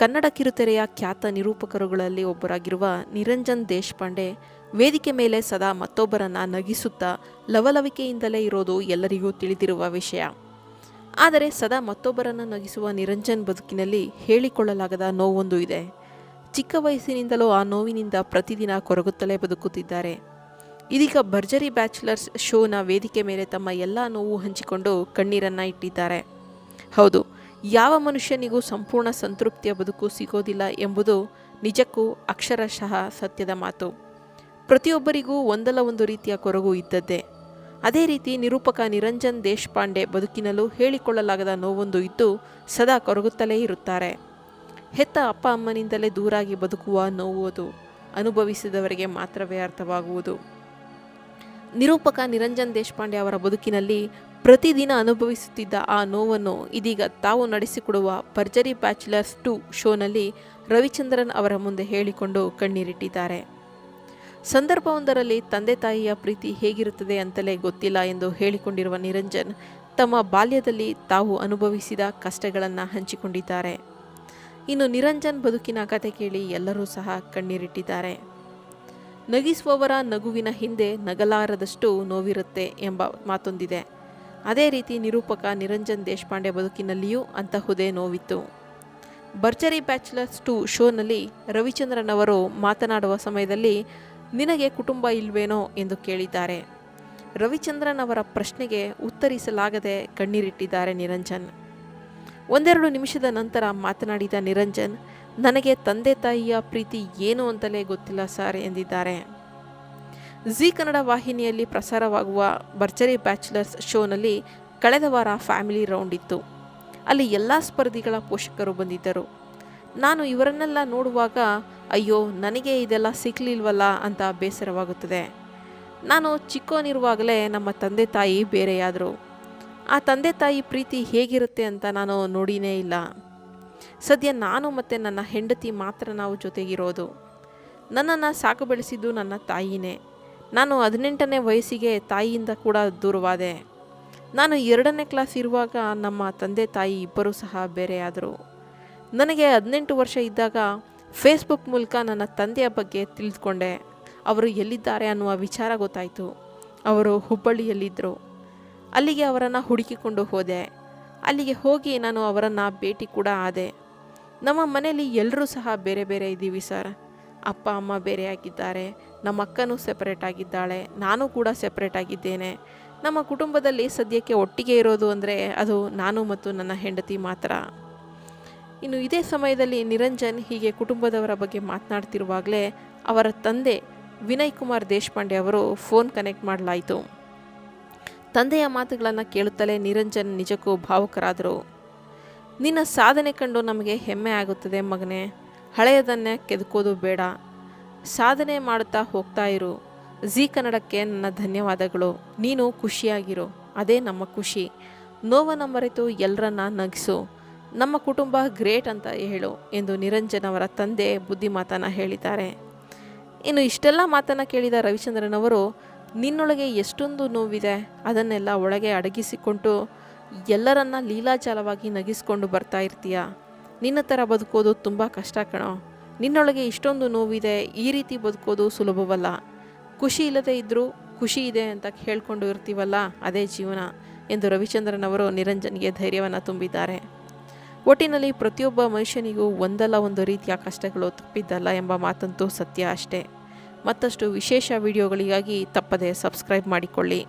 ಕನ್ನಡ ಕಿರುತೆರೆಯ ಖ್ಯಾತ ನಿರೂಪಕರುಗಳಲ್ಲಿ ಒಬ್ಬರಾಗಿರುವ ನಿರಂಜನ್ ದೇಶಪಾಂಡೆ ವೇದಿಕೆ ಮೇಲೆ ಸದಾ ಮತ್ತೊಬ್ಬರನ್ನ ನಗಿಸುತ್ತಾ ಲವಲವಿಕೆಯಿಂದಲೇ ಇರೋದು ಎಲ್ಲರಿಗೂ ತಿಳಿದಿರುವ ವಿಷಯ. ಆದರೆ ಸದಾ ಮತ್ತೊಬ್ಬರನ್ನು ನಗಿಸುವ ನಿರಂಜನ್ ಬದುಕಿನಲ್ಲಿ ಹೇಳಿಕೊಳ್ಳಲಾಗದ ನೋವೊಂದು ಇದೆ. ಚಿಕ್ಕ ವಯಸ್ಸಿನಿಂದಲೂ ಆ ನೋವಿನಿಂದ ಪ್ರತಿದಿನ ಕೊರಗುತ್ತಲೇ ಬದುಕುತ್ತಿದ್ದಾರೆ. ಇದೀಗ ಭರ್ಜರಿ ಬ್ಯಾಚುಲರ್ಸ್ ಶೋನ ವೇದಿಕೆ ಮೇಲೆ ತಮ್ಮ ಎಲ್ಲ ನೋವು ಹಂಚಿಕೊಂಡು ಕಣ್ಣೀರನ್ನು ಇಟ್ಟಿದ್ದಾರೆ. ಹೌದು ಯಾವ ಮನುಷ್ಯನಿಗೂ ಸಂಪೂರ್ಣ ಸಂತೃಪ್ತಿಯ ಬದುಕು ಸಿಗೋದಿಲ್ಲ ಎಂಬುದು ನಿಜಕ್ಕೂ ಅಕ್ಷರಶಃ ಸತ್ಯದ ಮಾತು. ಪ್ರತಿಯೊಬ್ಬರಿಗೂ ಒಂದಲ್ಲ ಒಂದು ರೀತಿಯ ಕೊರಗು ಇದ್ದದ್ದೇ. ಅದೇ ರೀತಿ ನಿರೂಪಕ ನಿರಂಜನ್ ದೇಶಪಾಂಡೆ ಬದುಕಿನಲ್ಲೂ ಹೇಳಿಕೊಳ್ಳಲಾಗದ ನೋವೊಂದು ಇದ್ದು ಸದಾ ಕೊರಗುತ್ತಲೇ ಇರುತ್ತಾರೆ. ಹೆತ್ತ ಅಪ್ಪ ಅಮ್ಮನಿಂದಲೇ ದೂರಾಗಿ ಬದುಕುವ ನೋವು ಅದು. ಅನುಭವಿಸಿದವರಿಗೆ ಮಾತ್ರವೇ ಅರ್ಥವಾಗುವುದು. ನಿರೂಪಕ ನಿರಂಜನ್ ದೇಶಪಾಂಡೆ ಅವರ ಬದುಕಿನಲ್ಲಿ ಪ್ರತಿದಿನ ಅನುಭವಿಸುತ್ತಿದ್ದ ಆ ನೋವನ್ನು ಇದೀಗ ತಾವು ನಡೆಸಿಕೊಡುವ ಪರ್ಜರಿ ಬ್ಯಾಚುಲರ್ಸ್ ಟು ಶೋನಲ್ಲಿ ರವಿಚಂದ್ರನ್ ಅವರ ಮುಂದೆ ಹೇಳಿಕೊಂಡು ಕಣ್ಣೀರಿಟ್ಟಿದ್ದಾರೆ. ಸಂದರ್ಭವೊಂದರಲ್ಲಿ ತಂದೆ ತಾಯಿಯ ಪ್ರೀತಿ ಹೇಗಿರುತ್ತದೆ ಅಂತಲೇ ಗೊತ್ತಿಲ್ಲ ಎಂದು ಹೇಳಿಕೊಂಡಿರುವ ನಿರಂಜನ್ ತಮ್ಮ ಬಾಲ್ಯದಲ್ಲಿ ತಾವು ಅನುಭವಿಸಿದ ಕಷ್ಟಗಳನ್ನು ಹಂಚಿಕೊಂಡಿದ್ದಾರೆ. ಇನ್ನು ನಿರಂಜನ್ ಬದುಕಿನ ಕತೆ ಕೇಳಿ ಎಲ್ಲರೂ ಸಹ ಕಣ್ಣೀರಿಟ್ಟಿದ್ದಾರೆ. ನಗಿಸುವವರ ನಗುವಿನ ಹಿಂದೆ ನಗಲಾರದಷ್ಟು ನೋವಿರುತ್ತೆ ಎಂಬ ಮಾತೊಂದಿದೆ. ಅದೇ ರೀತಿ ನಿರೂಪಕ ನಿರಂಜನ್ ದೇಶಪಾಂಡೆ ಬದುಕಿನಲ್ಲಿಯೂ ಅಂತಹುದೇ ನೋವಿತ್ತು. ಭರ್ಜರಿ ಬ್ಯಾಚುಲರ್ಸ್ ಟು ಶೋನಲ್ಲಿ ರವಿಚಂದ್ರನ್ ಅವರು ಮಾತನಾಡುವ ಸಮಯದಲ್ಲಿ, ನಿನಗೆ ಕುಟುಂಬ ಇಲ್ವೇನೋ? ಎಂದು ಕೇಳಿದ್ದಾರೆ. ರವಿಚಂದ್ರನ್ ಅವರ ಪ್ರಶ್ನೆಗೆ ಉತ್ತರಿಸಲಾಗದೆ ಕಣ್ಣೀರಿಟ್ಟಿದ್ದಾರೆ ನಿರಂಜನ್. ಒಂದೆರಡು ನಿಮಿಷದ ನಂತರ ಮಾತನಾಡಿದ ನಿರಂಜನ್, ನನಗೆ ತಂದೆ ತಾಯಿಯ ಪ್ರೀತಿ ಏನು ಅಂತಲೇ ಗೊತ್ತಿಲ್ಲ ಸರ್ ಎಂದಿದ್ದಾರೆ. ಜಿ ಕನ್ನಡ ವಾಹಿನಿಯಲ್ಲಿ ಪ್ರಸಾರವಾಗುವ ಭರ್ಜರಿ ಬ್ಯಾಚುಲರ್ಸ್ ಶೋನಲ್ಲಿ ಕಳೆದ ವಾರ ಫ್ಯಾಮಿಲಿ ರೌಂಡ್ ಇತ್ತು. ಅಲ್ಲಿ ಎಲ್ಲ ಸ್ಪರ್ಧಿಗಳ ಪೋಷಕರು ಬಂದಿದ್ದರು. ನಾನು ಇವರನ್ನೆಲ್ಲ ನೋಡುವಾಗ, ಅಯ್ಯೋ, ನನಗೆ ಇದೆಲ್ಲ ಸಿಕ್ಕಲಿಲ್ವಲ್ಲ ಅಂತ ಬೇಸರವಾಗುತ್ತದೆ. ನಾನು ಚಿಕ್ಕವನಿರುವಾಗಲೇ ನಮ್ಮ ತಂದೆ ತಾಯಿ ಬೇರೆಯಾದರು. ಆ ತಂದೆ ತಾಯಿ ಪ್ರೀತಿ ಹೇಗಿರುತ್ತೆ ಅಂತ ನಾನು ನೋಡಿನೇ ಇಲ್ಲ. ಸದ್ಯ ನಾನು ಮತ್ತು ನನ್ನ ಹೆಂಡತಿ ಮಾತ್ರ ನಾವು ಜೊತೆಗಿರೋದು. ನನ್ನನ್ನು ಸಾಕು ಬೆಳೆಸಿದ್ದು ನನ್ನ ತಾಯಿನೇ. ನಾನು ಹದಿನೆಂಟನೇ ವಯಸ್ಸಿಗೆ ತಾಯಿಯಿಂದ ಕೂಡ ದೂರವಾದೆ. ನಾನು ಎರಡನೇ ಕ್ಲಾಸ್ ಇರುವಾಗ ನಮ್ಮ ತಂದೆ ತಾಯಿ ಇಬ್ಬರೂ ಸಹ ಬೇರೆಯಾದರು. ನನಗೆ ಹದಿನೆಂಟು ವರ್ಷ ಇದ್ದಾಗ ಫೇಸ್ಬುಕ್ ಮೂಲಕ ನನ್ನ ತಂದೆಯ ಬಗ್ಗೆ ತಿಳಿದುಕೊಂಡೆ. ಅವರು ಎಲ್ಲಿದ್ದಾರೆ ಅನ್ನುವ ವಿಚಾರ ಗೊತ್ತಾಯಿತು. ಅವರು ಹುಬ್ಬಳ್ಳಿಯಲ್ಲಿದ್ದರು. ಅಲ್ಲಿಗೆ ಅವರನ್ನು ಹುಡುಕಿಕೊಂಡು ಹೋದೆ. ಅಲ್ಲಿಗೆ ಹೋಗಿ ನಾನು ಅವರನ್ನು ಭೇಟಿ ಕೂಡ ಆದೆ. ನಮ್ಮ ಮನೆಯಲ್ಲಿ ಎಲ್ಲರೂ ಸಹ ಬೇರೆ ಬೇರೆ ಇದ್ದೀವಿ ಸರ್. ಅಪ್ಪ, ಅಮ್ಮ ಬೇರೆ ಆಗಿದ್ದಾರೆ ನಮ್ಮ ಅಕ್ಕನೂ ಸೆಪರೇಟ್ ಆಗಿದ್ದಾಳೆ, ನಾನು ಕೂಡ ಸೆಪ್ರೇಟ್ ಆಗಿದ್ದೇನೆ. ನಮ್ಮ ಕುಟುಂಬದಲ್ಲಿ ಸದ್ಯಕ್ಕೆ ಒಟ್ಟಿಗೆ ಇರೋದು ಅಂದರೆ ಅದು ನಾನು ಮತ್ತು ನನ್ನ ಹೆಂಡತಿ ಮಾತ್ರ. ಇನ್ನು ಇದೇ ಸಮಯದಲ್ಲಿ ನಿರಂಜನ್ ಹೀಗೆ ಕುಟುಂಬದವರ ಬಗ್ಗೆ ಮಾತನಾಡ್ತಿರುವಾಗಲೇ ಅವರ ತಂದೆ ವಿನಯ್ ಕುಮಾರ್ ದೇಶಪಾಂಡೆ ಅವರು ಫೋನ್ ಕನೆಕ್ಟ್ ಮಾಡಲಾಯಿತು. ತಂದೆಯ ಮಾತುಗಳನ್ನು ಕೇಳುತ್ತಲೇ ನಿರಂಜನ್ ನಿಜಕ್ಕೂ ಭಾವುಕರಾದರು. ನಿನ್ನ ಸಾಧನೆ ಕಂಡು ನಮಗೆ ಹೆಮ್ಮೆ ಆಗುತ್ತದೆ ಮಗನೇ, ಹಳೆಯದನ್ನೇ ಕೆದಕೋದು ಬೇಡ. ಸಾಧನೆ ಮಾಡುತ್ತಾ ಹೋಗ್ತಾ ಇರು. ಜೀ ಕನ್ನಡಕ್ಕೆ ನನ್ನ ಧನ್ಯವಾದಗಳು. ನೀನು ಖುಷಿಯಾಗಿರು. ಅದೇ ನಮ್ಮ ಖುಷಿ. ನೋವನ್ನು ಮರೆತು ಎಲ್ಲರನ್ನ ನಗಿಸು. ನಮ್ಮ ಕುಟುಂಬ ಗ್ರೇಟ್ ಅಂತ ಹೇಳು ಎಂದು ನಿರಂಜನ್ ಅವರ ತಂದೆ ಬುದ್ಧಿಮಾತನ್ನು ಹೇಳಿದ್ದಾರೆ. ಇನ್ನು ಇಷ್ಟೆಲ್ಲ ಮಾತನ್ನು ಕೇಳಿದ ರವಿಚಂದ್ರನ್ ಅವರು ನಿನ್ನೊಳಗೆ ಎಷ್ಟೊಂದು ನೋವಿದೆ, ಅದನ್ನೆಲ್ಲ ಒಳಗೆ ಅಡಗಿಸಿಕೊಂಡು ಎಲ್ಲರನ್ನ ಲೀಲಾಜಾಲವಾಗಿ ನಗಿಸ್ಕೊಂಡು ಬರ್ತಾ ಇರ್ತೀಯ? ನಿನ್ನ ಥರ ಬದುಕೋದು ತುಂಬ ಕಷ್ಟ ಕಣೋ. ನಿನ್ನೊಳಗೆ ಇಷ್ಟೊಂದು ನೋವಿದೆ, ಈ ರೀತಿ ಬದುಕೋದು ಸುಲಭವಲ್ಲ. ಖುಷಿ ಇಲ್ಲದೆ ಇದ್ದರೂ ಖುಷಿ ಇದೆ ಅಂತ ಹೇಳ್ಕೊಂಡು ಇರ್ತೀವಲ್ಲ, ಅದೇ ಜೀವನ ಎಂದು ರವಿಚಂದ್ರನ್ ಅವರು ನಿರಂಜನ್ಗೆ ಧೈರ್ಯವನ್ನು ತುಂಬಿದ್ದಾರೆ. ಒಟ್ಟಿನಲ್ಲಿ ಪ್ರತಿಯೊಬ್ಬ ಮನುಷ್ಯನಿಗೂ ಒಂದಲ್ಲ ಒಂದು ರೀತಿಯ ಕಷ್ಟಗಳು ತಪ್ಪಿದ್ದಲ್ಲ ಎಂಬ ಮಾತಂತೂ ಸತ್ಯ ಅಷ್ಟೇ. ಮತ್ತಷ್ಟು ವಿಶೇಷ ವಿಡಿಯೋಗಳಿಗಾಗಿ ತಪ್ಪದೆ ಸಬ್ಸ್ಕ್ರೈಬ್ ಮಾಡಿಕೊಳ್ಳಿ.